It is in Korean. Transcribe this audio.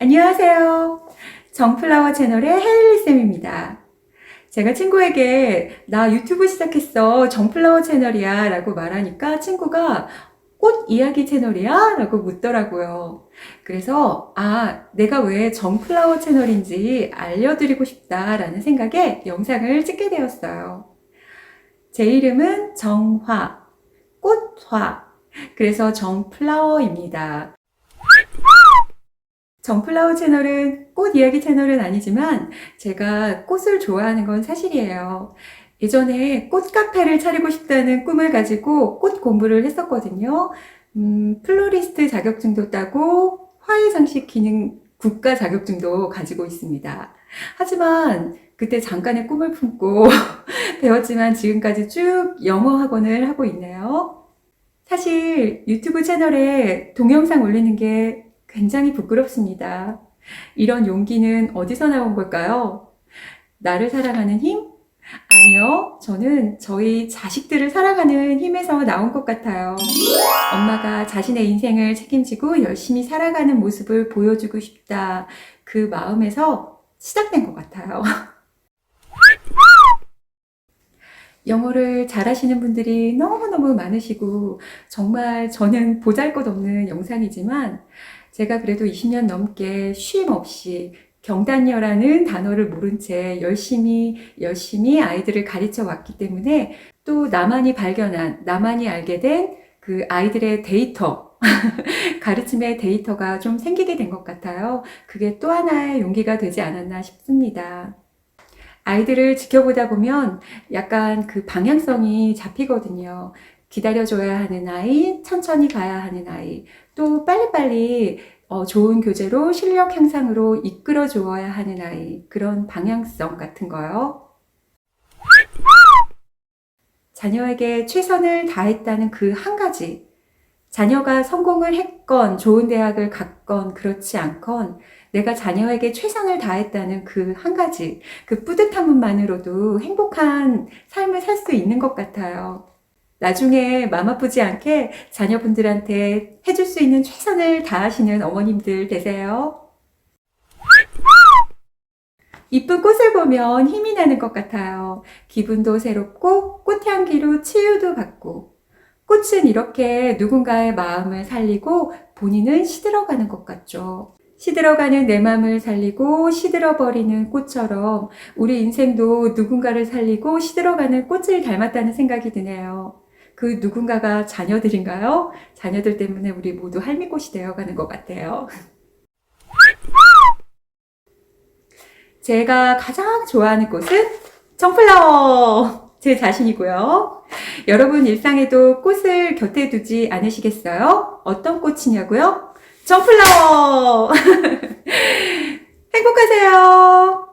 안녕하세요. 정플라워 채널의 헤일리쌤입니다. 제가 친구에게 나 유튜브 시작했어. 정플라워 채널이야. 라고 말하니까 친구가 꽃 이야기 채널이야? 라고 묻더라고요. 그래서, 아, 내가 왜 정플라워 채널인지 알려드리고 싶다라는 생각에 영상을 찍게 되었어요. 제 이름은 정화, 꽃화. 그래서 정플라워입니다. 정플라워 채널은 꽃 이야기 채널은 아니지만 제가 꽃을 좋아하는 건 사실이에요. 예전에 꽃 카페를 차리고 싶다는 꿈을 가지고 꽃 공부를 했었거든요. 음, 플로리스트 자격증도 따고 화훼 장식 기능 국가 자격증도 가지고 있습니다. 하지만 그때 잠깐의 꿈을 품고 배웠지만 지금까지 쭉 영어 학원을 하고 있네요. 사실 유튜브 채널에 동영상 올리는 게 굉장히 부끄럽습니다. 이런 용기는 어디서 나온 걸까요? 나를 사랑하는 힘? 아니요. 저는 저희 자식들을 사랑하는 힘에서 나온 것 같아요. 엄마가 자신의 인생을 책임지고 열심히 살아가는 모습을 보여주고 싶다. 그 마음에서 시작된 것 같아요. 영어를 잘하시는 분들이 너무너무 많으시고, 정말 저는 보잘 것 없는 영상이지만, 제가 그래도 20년 넘게 쉼 없이 경단녀라는 단어를 모른 채 열심히, 열심히 아이들을 가르쳐 왔기 때문에 또 나만이 발견한, 나만이 알게 된 그 아이들의 데이터, 가르침의 데이터가 좀 생기게 된 것 같아요. 그게 또 하나의 용기가 되지 않았나 싶습니다. 아이들을 지켜보다 보면 약간 그 방향성이 잡히거든요. 기다려줘야 하는 아이, 천천히 가야 하는 아이, 또 빨리빨리 어, 좋은 교재로 실력 향상으로 이끌어 주어야 하는 아이, 그런 방향성 같은 거요. 자녀에게 최선을 다했다는 그 한 가지. 자녀가 성공을 했건, 좋은 대학을 갔건, 그렇지 않건, 내가 자녀에게 최선을 다했다는 그 한 가지, 그 뿌듯함만으로도 행복한 삶을 살 수 있는 것 같아요. 나중에 맘 아프지 않게 자녀분들한테 해줄 수 있는 최선을 다하시는 어머님들 되세요. 이쁜 꽃을 보면 힘이 나는 것 같아요. 기분도 새롭고 꽃향기로 치유도 받고 꽃은 이렇게 누군가의 마음을 살리고 본인은 시들어가는 것 같죠. 시들어가는 내 마음을 살리고 시들어버리는 꽃처럼 우리 인생도 누군가를 살리고 시들어가는 꽃을 닮았다는 생각이 드네요. 그 누군가가 자녀들인가요? 자녀들 때문에 우리 모두 할미꽃이 되어가는 것 같아요. 제가 가장 좋아하는 꽃은 정플라워! 제 자신이고요. 여러분 일상에도 꽃을 곁에 두지 않으시겠어요? 어떤 꽃이냐고요? 정플라워! 행복하세요!